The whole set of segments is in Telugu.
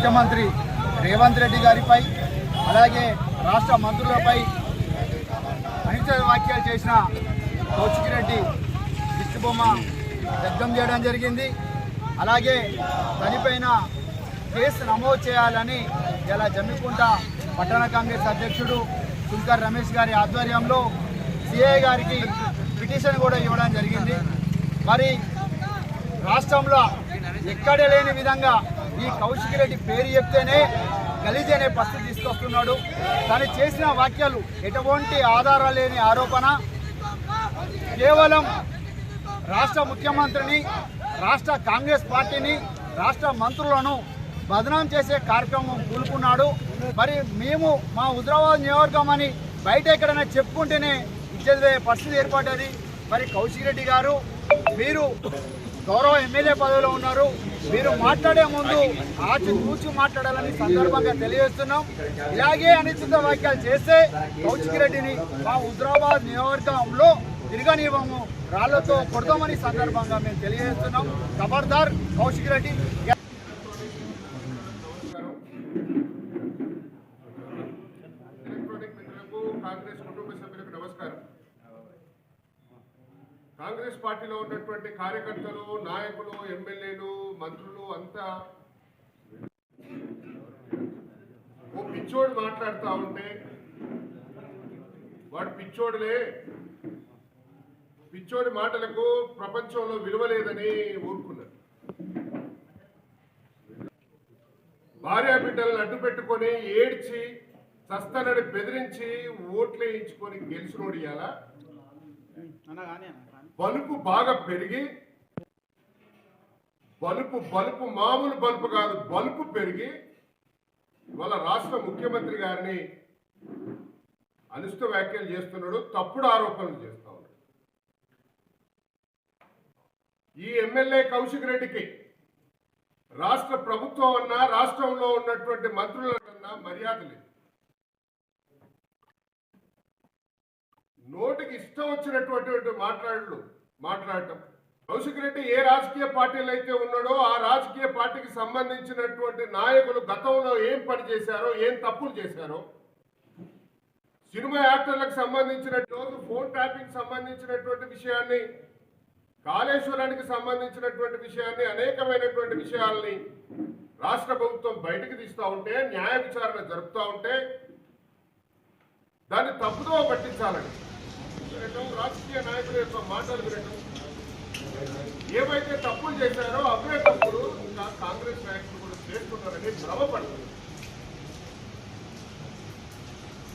ముఖ్యమంత్రి రేవంత్ రెడ్డి గారిపై అలాగే రాష్ట్ర మంత్రులపై అహింస వ్యాఖ్యలు చేసిన కౌశిక్ దిష్టిబొమ్మ దగ్ధం చేయడం జరిగింది. అలాగే దానిపైన కేసు నమోదు చేయాలని ఇలా జమ్మికుంట పట్టణ కాంగ్రెస్ అధ్యక్షుడు శుంకర్ రమేష్ గారి ఆధ్వర్యంలో సిఐ గారికి పిటిషన్ కూడా ఇవ్వడం జరిగింది. మరి రాష్ట్రంలో ఎక్కడ లేని విధంగా ఈ కౌశిక్ రెడ్డి పేరు చెప్తేనే గలీజ్ అనే పరిస్థితి తీసుకొస్తున్నాడు. తను చేసిన వ్యాఖ్యలు ఎటువంటి ఆధారాలు లేని ఆరోపణ. కేవలం రాష్ట్ర ముఖ్యమంత్రిని రాష్ట్ర కాంగ్రెస్ పార్టీని రాష్ట్ర మంత్రులను బదనాం చేసే కార్యక్రమం కూలుకున్నాడు. మరి మేము మా హుజరాబాద్ నియోజకవర్గం అని బయట ఎక్కడైనా చెప్పుకుంటేనే ఇచ్చేదే పరిస్థితి ఏర్పడ్డది. మరి కౌశిక్ రెడ్డి గారు మీరు గౌరవ ఎమ్మెల్యే పదవిలో ఉన్నారు. మీరు మాట్లాడే ముందు ఆచి కూర్చు మాట్లాడాలని సందర్భంగా తెలియజేస్తున్నాం. ఇలాగే అనిశ్చిత వ్యాఖ్యలు చేస్తే కౌశిక్ రెడ్డిని మా హుజరాబాద్ నియోజకవర్గంలో తిరగనివ్వము రాళ్ళతో కొడతామని సందర్భంగా మేము తెలియజేస్తున్నాం. ఖబర్దార్ కౌశిక్ రెడ్డి. కాంగ్రెస్ నమస్కారం. కాంగ్రెస్ పార్టీలో ఉన్నటువంటి కార్యకర్తలు నాయకులు ఎమ్మెల్యేలు మంత్రులు అంతా ఓ పిచ్చోడు మాట్లాడుతూ ఉంటే వాడు పిచ్చోడులే. పిచ్చోడి మాటలకు ప్రపంచంలో విలువ లేదని ఊరుకున్నారు భార్యా బిడ్డలను అడ్డు పెట్టుకొని ఏడ్చి చస్తానని బెదిరించి ఓట్లు వేయించుకొని గెలిచినోడు ఇవాళ బలుపు బాగా పెరిగి బలుపు బలుపు మామూలు బలుపు కాదు బలుపు పెరిగి ఇవాళ రాష్ట్ర ముఖ్యమంత్రి గారిని అనిష్ట వ్యాఖ్యలు చేస్తున్నాడు తప్పుడు ఆరోపణలు చేస్తా ఉన్నాడు. ఈ ఎమ్మెల్యే కౌశిక్ రెడ్డికి రాష్ట్ర ప్రభుత్వం అన్నా రాష్ట్రంలో ఉన్నటువంటి మంత్రులన్నా మర్యాద లేదు. నోటికి ఇష్టం వచ్చినటువంటి మాట్లాడలు మాట్లాడటం కౌశిక్ రెడ్డి ఏ రాజకీయ పార్టీలు అయితే ఉన్నాడో ఆ రాజకీయ పార్టీకి సంబంధించినటువంటి నాయకులు గతంలో ఏం పని చేశారో ఏం తప్పులు చేశారో సినిమా యాక్టర్లకు సంబంధించిన రోజు ఫోన్ ట్యాపింగ్ సంబంధించినటువంటి విషయాన్ని కాళేశ్వరానికి సంబంధించినటువంటి విషయాన్ని అనేకమైనటువంటి విషయాల్ని రాష్ట్ర ప్రభుత్వం బయటకు తీస్తూ ఉంటే న్యాయ విచారణ జరుపుతూ ఉంటే దాన్ని తప్పుదో పట్టించాలని. రాజకీయ నాయకుల యొక్క మాటలు వినటం ఏవైతే తప్పులు చేశారో అవే తప్పులు ఇంకా కాంగ్రెస్ నాయకులు కూడా చేస్తున్నారని భ్రమపడుతుంది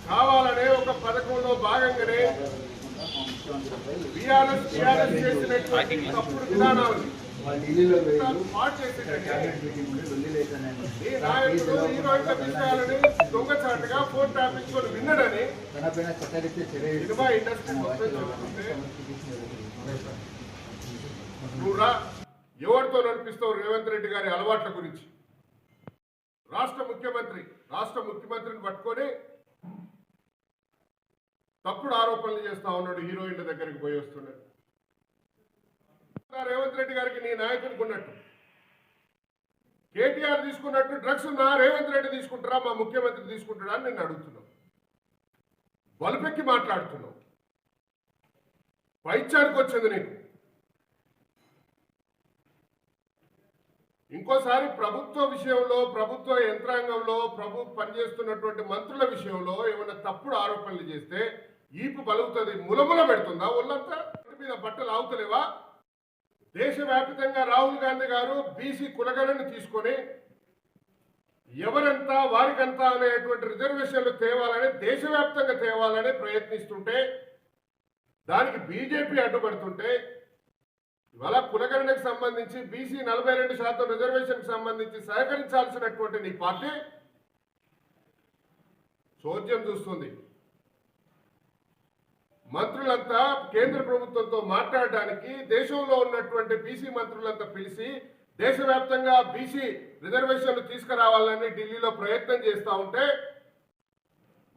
కావాలనే ఒక పథకంలో భాగంగానే బీఆర్ఎస్ టీఆర్ఎస్ చేసినటువంటి తప్పుడు విధానాలు దొంగచాటుగా ఫోన్ విన్నడని సినిమా ఇండస్ట్రీ నువ్వు రా ఎవరితో నడిపిస్తావు రేవంత్ రెడ్డి గారి అలవాట్ల గురించి? రాష్ట్ర ముఖ్యమంత్రి రాష్ట్ర ముఖ్యమంత్రిని పట్టుకొని తప్పుడు ఆరోపణలు చేస్తా ఉన్నాడు హీరోయిన్ల దగ్గరికి పోయి వస్తున్నాడు. రేవంత్ రెడ్డి గారికి నీ నాయకునికి ఉన్నట్టు. కేటీఆర్ తీసుకున్నట్టు డ్రగ్స్ నా రేవంత్ రెడ్డి తీసుకుంటారా? మా ముఖ్యమంత్రి తీసుకుంటాడా అని నేను అడుగుతున్నావు బలుపెక్కి మాట్లాడుతున్నావు పైచానికి వచ్చింది నీకు. ఇంకోసారి ప్రభుత్వ విషయంలో ప్రభుత్వ యంత్రాంగంలో ప్రభు పనిచేస్తున్నటువంటి మంత్రుల విషయంలో ఏమైనా తప్పుడు ఆరోపణలు చేస్తే ఈపు బలుగుతుంది ములముల పెడుతుందా? ఒళ్ళంతా మీద బట్టలు ఆవుతలేవా దేశవ్యాప్తంగా రాహుల్ గాంధీ గారు బీసీ కులగణను తీసుకొని ఎవరంతా వారికంతా అనేటువంటి రిజర్వేషన్లు తేవాలని దేశవ్యాప్తంగా తేవాలని ప్రయత్నిస్తుంటే దానికి బీజేపీ అడ్డుపడుతుంటే ఇవాళ కులగణనకు సంబంధించి బీసీ నలభై రెండు శాతం రిజర్వేషన్కి సంబంధించి సహకరించాల్సినటువంటి నీ పార్టీ చోద్యం చూస్తుంది. మంత్రులంతా కేంద్ర ప్రభుత్వంతో మాట్లాడడానికి దేశంలో ఉన్నటువంటి బీసీ మంత్రులంతా పిలిచి దేశవ్యాప్తంగా బీసీ రిజర్వేషన్లు తీసుకురావాలని ఢిల్లీలో ప్రయత్నం చేస్తూ ఉంటే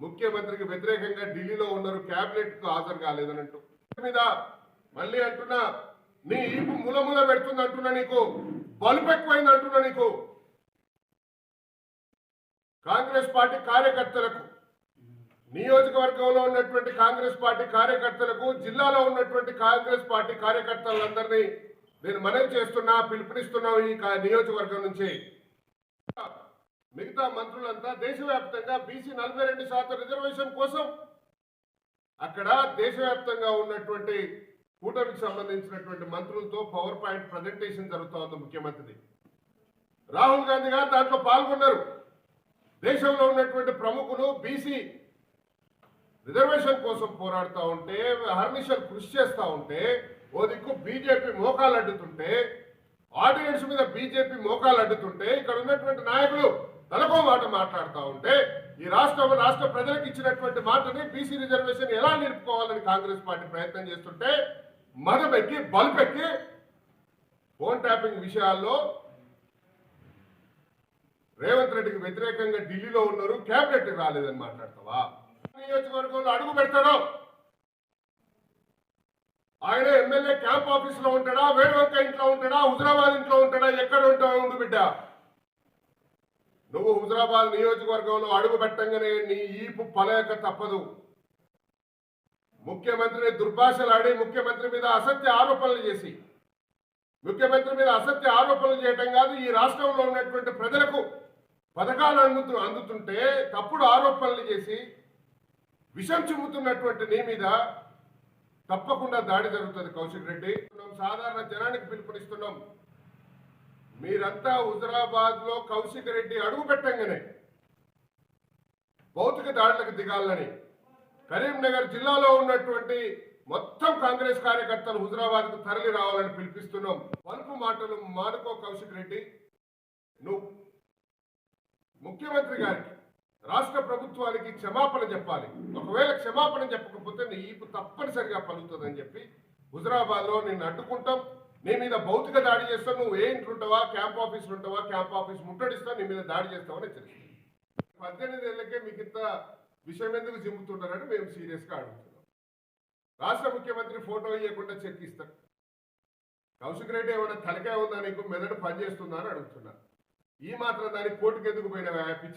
ముఖ్యమంత్రికి వ్యతిరేకంగా ఢిల్లీలో ఉన్నారు కేబినెట్ హాజరు కాలేదని అంటూ మీద మళ్ళీ అంటున్నా నీ ఈపు మూలమూల పెడుతుంది అంటున్నా నీకు బలుపు ఎక్కువైంది అంటున్నా నీకు. కాంగ్రెస్ పార్టీ కార్యకర్తలకు నియోజకవర్గంలో ఉన్నటువంటి కాంగ్రెస్ పార్టీ కార్యకర్తలకు జిల్లాలో ఉన్నటువంటి కాంగ్రెస్ పార్టీ కార్యకర్తలందరినీ నేను మనవి చేస్తున్నా పిలుపునిస్తున్నా ఈ నియోజకవర్గం నుంచి. మిగతా మంత్రులంతా దేశవ్యాప్తంగా బీసీ నలభై రెండు శాతం రిజర్వేషన్ కోసం అక్కడ దేశవ్యాప్తంగా ఉన్నటువంటి కూటమికి సంబంధించినటువంటి మంత్రులతో పవర్ పాయింట్ ప్రజెంటేషన్ జరుగుతూ ఉంది ముఖ్యమంత్రిది. రాహుల్ గాంధీ గారు దాంట్లో పాల్గొన్నారు. దేశంలో ఉన్నటువంటి ప్రముఖులు బీసీ రిజర్వేషన్ కోసం పోరాడుతూ ఉంటే హర్నిషల్ కృషి చేస్తూ ఉంటే ఓ దిక్కు బీజేపీ మోకాలు అడ్డుతుంటే ఆర్డినెన్స్ మీద బీజేపీ మోకాలు అడ్డుతుంటే ఇక్కడ ఉన్నటువంటి నాయకులు తలకో మాట మాట్లాడుతూ ఉంటే ఈ రాష్ట్రం రాష్ట్ర ప్రజలకు ఇచ్చినటువంటి మాటని బీసీ రిజర్వేషన్ ఎలా నిలుపుకోవాలని కాంగ్రెస్ పార్టీ ప్రయత్నం చేస్తుంటే మదమెక్కి బల్పెక్కి ఫోన్ ట్యాపింగ్ విషయాల్లో రేవంత్ రెడ్డికి వ్యతిరేకంగా ఢిల్లీలో ఉన్నారు కేబినెట్ రాలేదని మాట్లాడతావా? నియోజకవర్గంలో అడుగు పెడతాడు. ఆయన ఎమ్మెల్యే క్యాంప్ ఆఫీస్లో ఉంటాడా వేడువంక ఇంట్లో ఉంటాడా హుజరాబాద్ ఇంట్లో ఉంటాడా ఎక్కడ ఉంటావు ఉండు బిడ్డ? నువ్వు హుజరాబాద్ నియోజకవర్గంలో అడుగు పెట్టంగానే నీ ఈపు పలయక తప్పదు. ముఖ్యమంత్రిని దుర్భాషలాడి ముఖ్యమంత్రి మీద అసత్య ఆరోపణలు చేసి ముఖ్యమంత్రి మీద అసత్య ఆరోపణలు చేయటం కాదు ఈ రాష్ట్రంలో ఉన్నటువంటి ప్రజలకు పథకాలు అందుతు అందుతుంటే తప్పుడు ఆరోపణలు చేసి విషం చిమ్ముతున్నటువంటి నీ మీద తప్పకుండా దాడి జరుగుతుంది కౌశిక్ రెడ్డి. మనం సాధారణ జనానికి పిలుపునిస్తున్నాం. మీరంతా హుజరాబాద్లో కౌశిక్ రెడ్డి అడుగు పెట్టంగానే భౌతిక దాడులకు దిగాలని కరీంనగర్ జిల్లాలో ఉన్నటువంటి మొత్తం కాంగ్రెస్ కార్యకర్తలు హుజరాబాద్కు తరలి రావాలని పిలిపిస్తున్నాం. పలుపు మాటలు మానుకో కౌశిక్ రెడ్డి. నువ్వు ముఖ్యమంత్రి గారికి రాష్ట్ర ప్రభుత్వానికి క్షమాపణ చెప్పాలి. ఒకవేళ క్షమాపణ చెప్పకపోతే నీ ఈపు తప్పనిసరిగా పలుకుతుందని చెప్పి హుజరాబాద్లో అడ్డుకుంటాం. నీ మీద భౌతిక దాడి చేస్తాం. నువ్వు ఏ ఇంట్లో ఉంటావా? క్యాంప్ ఆఫీసులు ఉంటావా? క్యాంప్ ఆఫీస్ ముట్టడిస్తావు నీ మీద దాడి చేస్తావని హెచ్చరిస్తాం. పద్దెనిమిది ఏళ్ళకే మీకు ఇంత విషయం ఎందుకు జిమ్ముతున్నారని మేము సీరియస్గా అడుగుతున్నాం. రాష్ట్ర ముఖ్యమంత్రి ఫోటో ఇవ్వకుండా చెక్ ఇస్తాం కౌశిక్ రెడ్డి ఏమైనా తలకాయ ఉందా నీకు? మెదడు పనిచేస్తుందా అని అడుగుతున్నారు. ఈ మాత్రం దానికి కోర్టుకు ఎందుకు పోయిన పిచ్చి